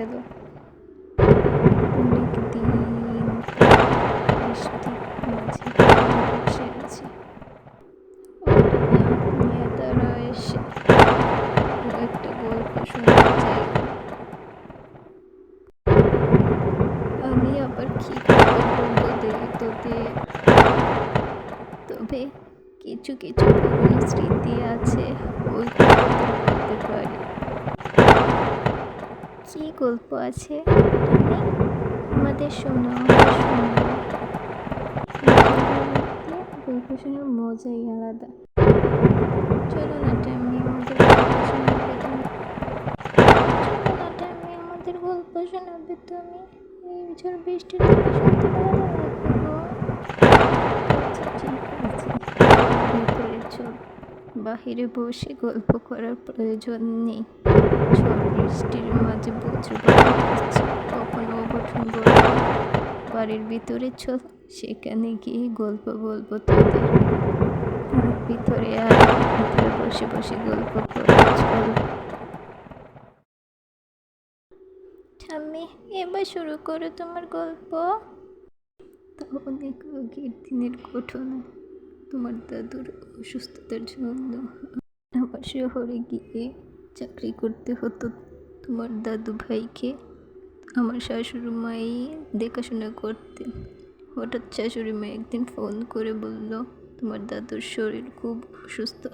গেল অনেক দিন বৃষ্টির মাঝে বসে আছি মেয়ে দ্বারা এসে একটা গল্প শুনতে চাই আমি আবার কি বলব দে তোতে তবে কিছু কিছু পুরনো স্মৃতি আছে ওইগুলো তো বলতে পারি কি গল্প আছে। আমাদের শোনো। গল্প শোনার মজাই আলাদা। চলো না টাইমি আমাদের আমাদের গল্প শোনাবে তুমি। এই ঝড় বৃষ্টির শুনতে আচ্ছা বাহিরে বসে গল্প করার প্রয়োজন নেই। বৃষ্টির মাঝে কখনো ঘটবে বাড়ির ভিতরে চল সেখানে গিয়ে গল্প বলব তোদের। ভিতরে আর ভিতরে বসে বসে গল্প করব ঠাম্মি, এবার শুরু করো তোমার গল্প। অনেক আগের দিনের ঘটনা। তোমার দাদুর অসুস্থতার জন্য। আমার শহরে গিয়ে চাকরি করতে হতো। তোমার দাদু ভাইকে আমার শাশুড়ি মাই দেখাশোনা করতেন। হঠাৎ শাশুড়ি মা একদিন ফোন করে বলল তোমার দাদুর শরীর খুব অসুস্থ।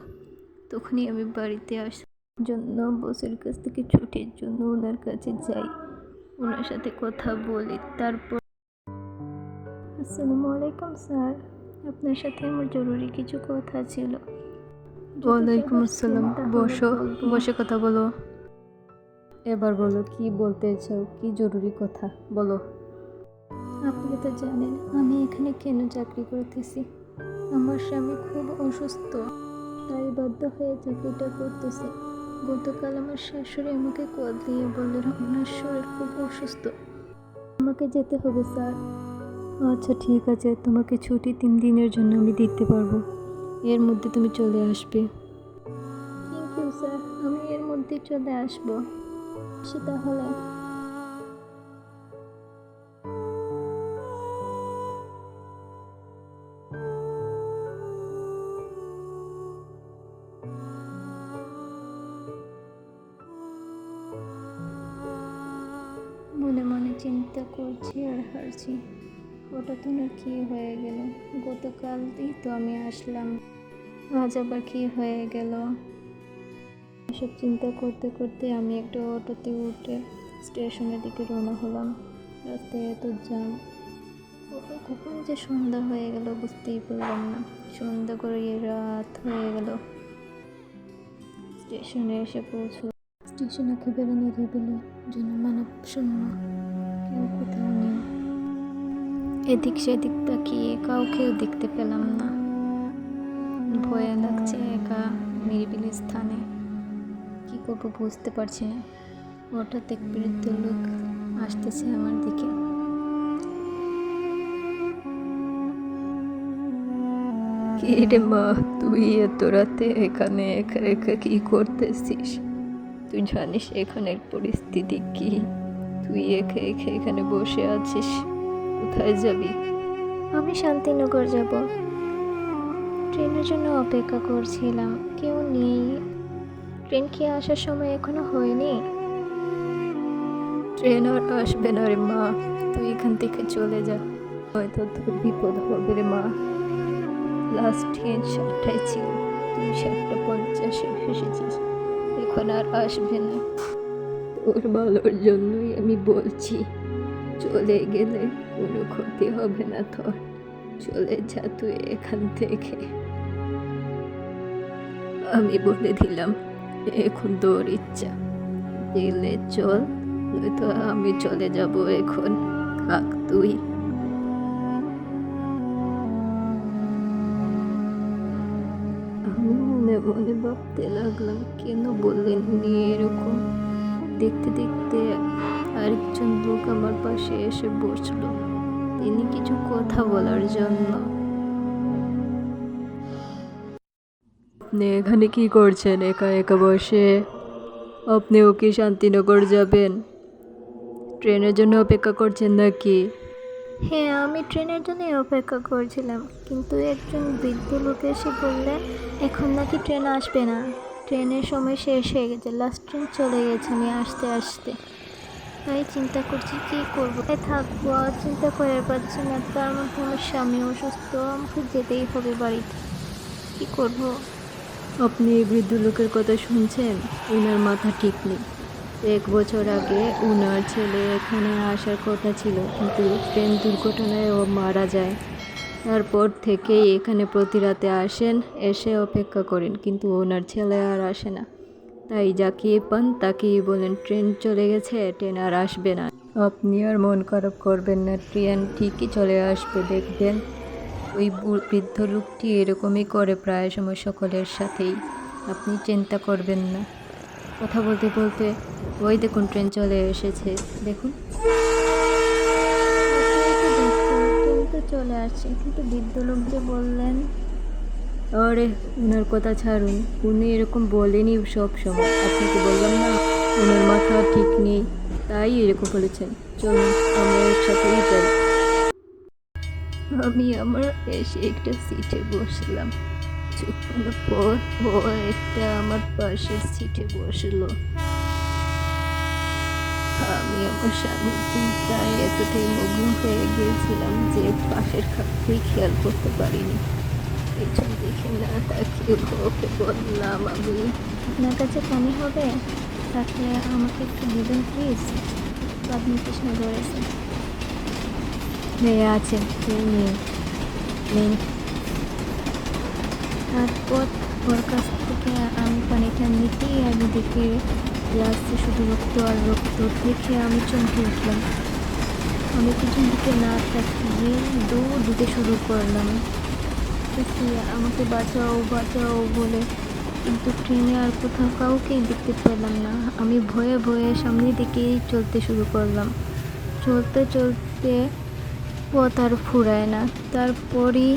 তখনই আমি বাড়িতে আসার জন্য বসের কাছ থেকে ছুটির জন্য ওনার কাছে যাই। ওনার সাথে কথা বলি তারপর আসসালামু আলাইকুম স্যার। আপনার সাথে আমার জরুরি কিছু কথা ছিল। ওয়ালাইকুম আসসালাম। বসো। বসে কথা বলো। এবার বলো কি বলতে চাও? কি জরুরি কথা? বলো। আপনি তো জানেন আমি এখানে কেন চাকরি করতেছি? আমার স্বামী খুব অসুস্থ তাই বাধ্য হয়ে চাকরিটা করতেছি। গতকাল আমার শাশুড়ি আমাকে কল দিয়ে বললেন ওনার শরীর খুব অসুস্থ। আমাকে যেতে হবে স্যার। আচ্ছা ঠিক আছে। তোমাকে ছুটি তিন দিনের জন্য আমি দিতে পারব। এর মধ্যে তুমি চলে আসবে। থ্যাংক ইউ স্যার আমি এর মধ্যে চলে আসব। সে তাহলে? মনে মনে চিন্তা করছি আর হারছি। হঠাৎ না কী হয়ে গেল? গতকালই তো আমি আসলাম। আজ আবার কী হয়ে গেল? এসব চিন্তা করতে করতে আমি একটা অটোতে উঠে স্টেশনের দিকে রওনা হলাম। রাস্তায় এত কখন কখন যে সন্ধ্যা হয়ে গেল বুঝতেই পারলাম না। সন্ধ্যা করে রাত হয়ে গেল। স্টেশনে এসে পৌঁছল স্টেশন একেবারে নিরিবিলি জনমানব শূন্য। কেউ কোথাও নেই। এদিক সেদিক তাকিয়ে কাউকেও দেখতে পেলাম না। ভয় লাগছে একা নিরিবিলি স্থানে। কি করব বুঝতে পারছি না। হঠাৎ এক বৃদ্ধ লোক আসতেছে আমার দিকে। কি রে মা তুই এত রাতে এখানে একা একা কি করতেছিস? তুই জানিস এখানের পরিস্থিতি কি? তুই একা একা এখানে বসে আছিস কোথায় যাবি? আমি শান্তিনগর যাব। ট্রেনের জন্য অপেক্ষা করছিলাম কেউ নেই। ট্রেন কি আসার সময় এখনও হয়নি? ট্রেন আর আসবে না রে মা। তুই এখান থেকে চলে যা। হয়তো তোর বিপদ হবে রে মা। লাস্ট ট্রেন সাতটায় ছিল। তুই সাতটা পঞ্চাশে এসেছিস। এখন আর আসবে না। তোর ভালোর জন্যই আমি বলছি, চলে গেলে কোনো ক্ষতি হবে না তোর। চলে যা তুই এখান থেকে। আমি বলে দিলাম এখন তোর ইচ্ছা। দিলে চল, নয়তো আমি চলে যাব এখন। কাক তুই। মনে মনে ভাবতে লাগলাম, কেন বললেন উনি এরকম? দেখতে দেখতে আরেকজন লোক আমার পাশে এসে বসল। তিনি কিছু কথা বলার জন্য। আপনি এখানে কি করছেন একা একা বসে? আপনিও কি শান্তিনগর যাবেন। ট্রেনের জন্য অপেক্ষা করছেন নাকি? হ্যাঁ আমি ট্রেনের জন্যই অপেক্ষা করছিলাম, কিন্তু একজন বৃদ্ধ লোক এসে বললে, এখন নাকি ট্রেন আসবে না। ট্রেনের সময় শেষ হয়ে গেছে লাস্ট ট্রেন চলে গেছে আমি আসতে আসতে। তাই চিন্তা করছি, কী করব? তাই থাকব, আর চিন্তা করে পাচ্ছি না। তার মধ্যে আমার স্বামী অসুস্থ, আমাকে যেতেই হবে বাড়িতে। কী করব? আপনি এই বৃদ্ধ লোকের কথা শুনছেন? ওনার মাথা ঠিক নেই। এক বছর আগে ওনার ছেলে এখানে আসার কথা ছিল, কিন্তু ট্রেন দুর্ঘটনায় ও মারা যায়। তারপর থেকেই এখানে প্রতি রাতে আসেন, এসে অপেক্ষা করেন, কিন্তু ওনার ছেলে আর আসে না। তাই যাকেই পান তাকেই বলেন, ট্রেন চলে গেছে, ট্রেন আর আসবে না। আপনি আর মন খারাপ করবেন না, ট্রেন ঠিকই চলে আসবে, দেখবেন। ওই বৃদ্ধ লোকটি এরকমই করে প্রায় সময় সকলের সাথেই। আপনি চিন্তা করবেন না। কথা বলতে বলতে ওই দেখুন ট্রেন চলে এসেছে। দেখুন। ট্রেন তো চলে আসছে কিন্তু বৃদ্ধ লোক যে বললেন আরে ওনার কথা ছাড়ুন। উনি এরকম বলেনি সব সময়। আপনাকে বললাম না? ওনার মাথা ঠিক নেই। তাই এরকম বলেছেন। চলুন আমরা একসাথেই যাই। আমি আমার এসে একটা সিটে বসলাম। কিছুক্ষণ পর ও একটা আমার পাশের সিটে বসল। আমি আমার স্বামীর চিন্তায় এতটাই মগ্ন হয়ে গিয়েছিলাম যে পাশের খাপকেই খেয়াল করতে পারিনি। পেছন দেখে না তাকিয়ে ওকে বললাম, আমি আপনার কাছে পানি হবে? থাকলে আমাকে একটু দিবেন, প্লিজ? আপনি কৃষ্ণ ধরেছেন মেয়ে কেউ নেই নেই। তারপর ওর কাছ থেকে আমি পানিটা নিতেই আমি দেখি গ্লাসে শুধু রক্ত আর রক্ত দেখে আমি চমকে উঠলাম। আমি পিছন দিকে না তাকিয়ে দৌড় দিতে শুরু করলাম। আমাকে বাঁচাও বাঁচাও বলে, কিন্তু ট্রেনে আর কোথাও কাউকেই দেখতে পেলাম না। আমি ভয়ে ভয়ে সামনের দিকেই চলতে শুরু করলাম। চলতে চলতে পথ আর ফুরায় না। তারপরই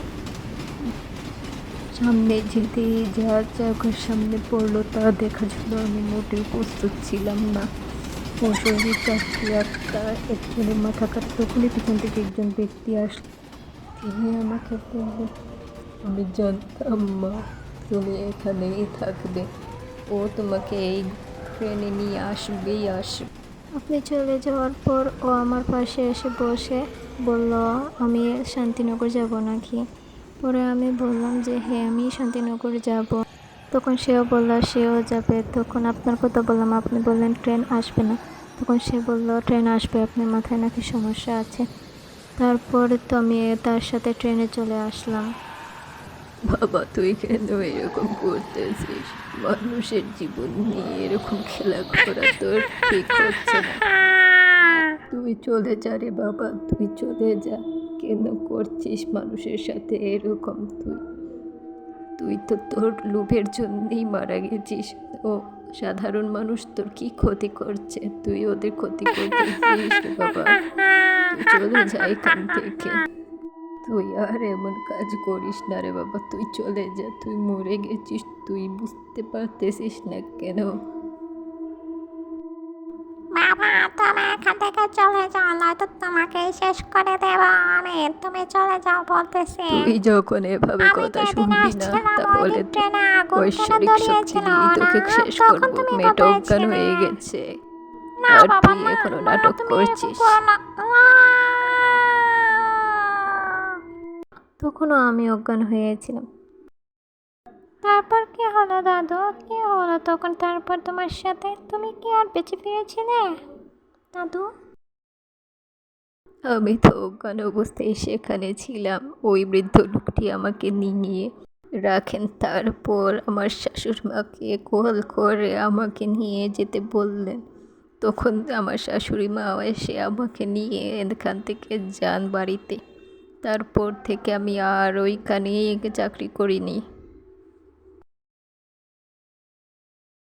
সামনে যেতে যা চোখের সামনে পড়ল, তা দেখার জন্য আমি মোটেও প্রস্তুত ছিলাম না। শরীর চাচ্ছি একটা একজনের মাথা কাটা তখনই পিছন থেকে একজন ব্যক্তি আসলো তিনি আমাকে বললেন আমি জানতাম মা, তুমি এখানেই থাকবে। ও তোমাকে এই ট্রেনে নিয়ে আসবেই আসবে। আপনি চলে যাওয়ার পর ও আমার পাশে এসে বসে বলল, আমি শান্তিনগর যাব নাকি? পরে আমি বললাম যে হ্যাঁ আমি শান্তিনগর যাব। তখন সেও বলল, সেও যাবে। তখন আপনার কথা বললাম, আপনি বললেন, ট্রেন আসবে না। তখন সে বলল, ট্রেন আসবে, আপনার মাথায় নাকি সমস্যা আছে? তারপর তো আমি তার সাথে ট্রেনে চলে আসলাম। বাবা, তুই কেন এরকম করতেছিস? মানুষের জীবন নিয়ে এরকম খেলা করা তোর ঠিক হচ্ছে তুই চলে যা রে বাবা, তুই চলে যা। কেন করছিস মানুষের সাথে এরকম তুই? তুই তো তোর লোভের জন্যই মারা গেছিস। ও, সাধারণ মানুষ তোর কি ক্ষতি করছে? তুই ওদের ক্ষতি করতেছিস বাবা। চলে যা এখান থেকে। তুই আর এমন কাজ করিস না রে বাবা তুই চলে যা তুই মরে গেছিস তুই বুঝতে পারতেছিস না কেন? বাবা তুমি এখান থেকে চলে যাও নয়তো তোমাকে শেষ করে দেব আমি। তুমি চলে যাও বলতেছি। তুই যখন এভাবে আমি কথা শুনবি না তাহলে ঐশ্বরিক শক্তি দিয়ে তোকে শেষ করব তুমি মেয়েটা অজ্ঞান হয়ে গেছে। আর তুই এখনও নাটক করছিস করো না। আহ! তখনও আমি অজ্ঞান হয়েছিলাম। তারপর কি হলো দাদু? কি হলো তখন? তারপর তোমার সাথে? তুমি কি আর বেঁচে ফিরেছিলে? দাদু? আমি তো অজ্ঞান অবস্থায় সেখানে ছিলাম। ওই বৃদ্ধ লোকটি আমাকে নিয়ে রাখেন। তারপর আমার শাশুড় মাকে কল করে আমাকে নিয়ে যেতে বললেন। তখন আমার শাশুড়ি মা এসে আমাকে নিয়ে এখান থেকে যান বাড়িতে। তারপর থেকে আমি আর ওইখানেই চাকরি করিনি।